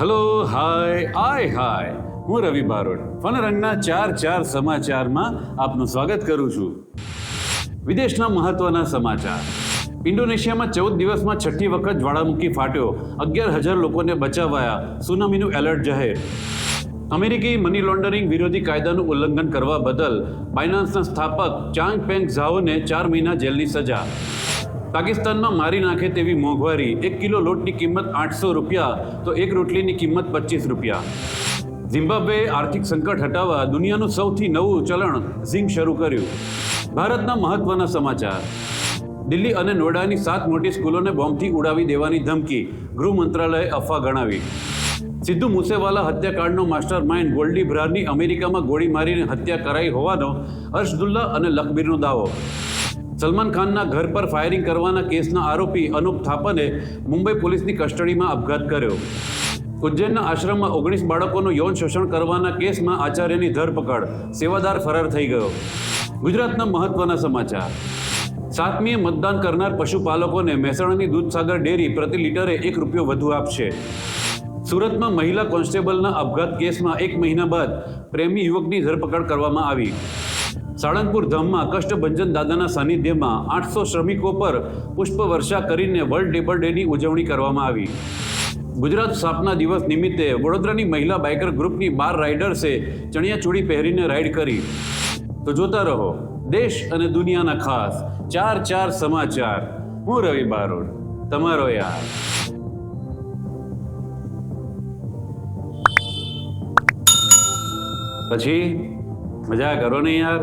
Hello hi આય હાય હું રવિ બારોટ. ફનરંગના ચાર ચાર સમાચારમાં આપનું સ્વાગત કરું છું. વિદેશના મહત્વના સમાચાર. ઇન્ડોનેશિયામાં ચૌદ દિવસમાં છઠ્ઠી વખત જ્વાળામુખી ફાટ્યો. અગિયાર હજાર લોકોને બચાવાયા. સુનામીનું એલર્ટ જાહેર. અમેરિકી મની લોન્ડરિંગ વિરોધી કાયદાનું ઉલ્લંઘન કરવા બદલ બાયનાન્સના સ્થાપક ચાંગ પેંગ ઝાઓને ચાર મહિના જેલની સજા. પાકિસ્તાનમાં મારી નાખે તેવી મોંઘવારી એક કિલો લોટની કિંમત આઠસો રૂપિયા, તો એક રોટલીની કિંમત પચીસ રૂપિયા. ઝિમ્બાબ્વે આર્થિક સંકટ હટાવવા દુનિયાનું સૌથી નવું ચલણ ઝિંગ શરૂ કર્યું. ભારતના મહત્વના સમાચાર. દિલ્હી અને નોઈડાની સાત મોટી સ્કૂલોને બોમ્બથી ઉડાવી દેવાની ધમકી, ગૃહ મંત્રાલયે અફવા ગણાવી. સિદ્ધુ મુસેવાલા હત્યાકાંડનો માસ્ટર માઇન્ડ ગોલ્ડી બ્રારની અમેરિકામાં ગોળી મારીને હત્યા કરાઈ હોવાનો અર્શદુલ્લા અને લખબીરનો દાવો. સલમાન ખાનના ઘર પર ફાયરિંગ કરવાના કેસના આરોપી અનુપ થાપને મુંબઈ પોલીસની કસ્ટડીમાં આપઘાત કર્યો. ઉજ્જૈનના આશ્રમમાં ઓગણીસ બાળકોનું યૌન શોષણ કરવાના કેસમાં આચાર્યની ધરપકડ, સેવાદાર ફરાર થઈ ગયો. ગુજરાતના મહત્વના સમાચાર. સાતમીએ મતદાન કરનાર પશુપાલકોને મહેસાણાની દૂધસાગર ડેરી પ્રતિ લીટરે એક રૂપિયો વધુ આપશે. સુરતમાં મહિલા કોન્સ્ટેબલના અપઘાત કેસમાં એક મહિના બાદ પ્રેમી યુવકની ધરપકડ કરવામાં આવી. સાળંગપુર ધામમાં કષ્ટભંજન દાદાના સાનિધ્યમાં આઠસો શ્રમિકો પર પુષ્પવર્ષા કરીને વર્લ્ડ લેબર ડેની ઉજવણી કરવામાં આવી. ગુજરાત સ્થાપના દિવસ નિમિત્તે વડોદરાની મહિલા બાઇકર ગ્રુપની બાર રાઇડર્સે ચણિયાચોળી પહેરીને રાઇડ કરી. તો જોતા રહો, દેશ અને દુનિયાના ખાસ ચાર ચાર સમાચાર. હું રવિ બારોડ. તમારો યાર. પછી? મજા કરો ને યાર.